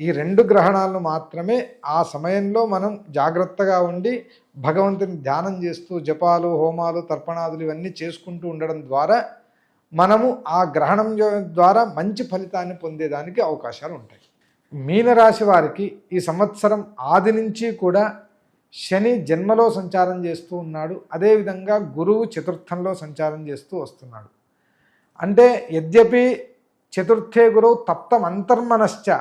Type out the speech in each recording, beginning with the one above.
ఈ రెండు గ్రహణాలను మాత్రమే ఆ సమయంలో మనం జాగ్రత్తగా ఉండి భగవంతుని ధ్యానం చేస్తూ జపాలు హోమాలు తర్పణాదులు ఇవన్నీ చేసుకుంటూ ఉండడం ద్వారా మనము ఆ గ్రహణం ద్వారా మంచి ఫలితాన్ని పొందేదానికి అవకాశాలు ఉంటాయి. మీనరాశి వారికి ఈ సంవత్సరం ఆది నుంచి కూడా శని జన్మలో సంచారం చేస్తూ ఉన్నాడు. అదేవిధంగా గురువు చతుర్థంలో సంచారం చేస్తూ వస్తున్నాడు. అంటే యద్యపి చతుర్థే గురువు తప్తం అంతర్మనశ్చ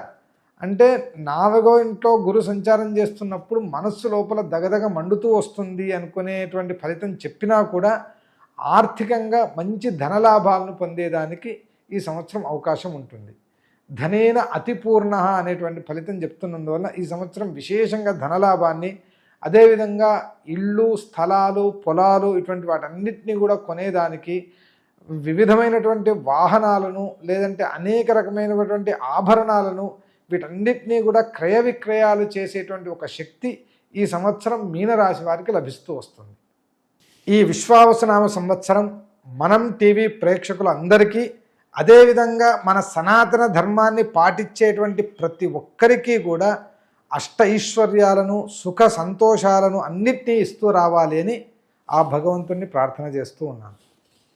అంటే నాలుగో ఇంట్లో గురు సంచారం చేస్తున్నప్పుడు మనస్సు లోపల దగదగ మండుతూ వస్తుంది అనుకునేటువంటి ఫలితం చెప్పినా కూడా ఆర్థికంగా మంచి ధనలాభాలను పొందేదానికి ఈ సంవత్సరం అవకాశం ఉంటుంది. ధనేన అతిపూర్ణ అనేటువంటి ఫలితం చెప్తున్నందువల్ల ఈ సంవత్సరం విశేషంగా ధనలాభాన్ని అదేవిధంగా ఇళ్ళు స్థలాలు పొలాలు ఇటువంటి వాటన్నిటినీ కూడా కొనేదానికి వివిధమైనటువంటి వాహనాలను లేదంటే అనేక రకమైనటువంటి ఆభరణాలను వీటన్నిటినీ కూడా క్రయ విక్రయాలు చేసేటువంటి ఒక శక్తి ఈ సంవత్సరం మీనరాశి వారికి లభిస్తూ వస్తుంది. ఈ విశ్వావసనామ సంవత్సరం మనం టీవీ ప్రేక్షకులందరికీ అదేవిధంగా మన సనాతన ధర్మాన్ని పాటించేటువంటి ప్రతి ఒక్కరికి కూడా అష్ట ఐశ్వర్యాలను సుఖ సంతోషాలను అన్నిటినీ ఇస్తూ రావాలి అని ఆ భగవంతుణ్ణి ప్రార్థన చేస్తూ ఉన్నాను.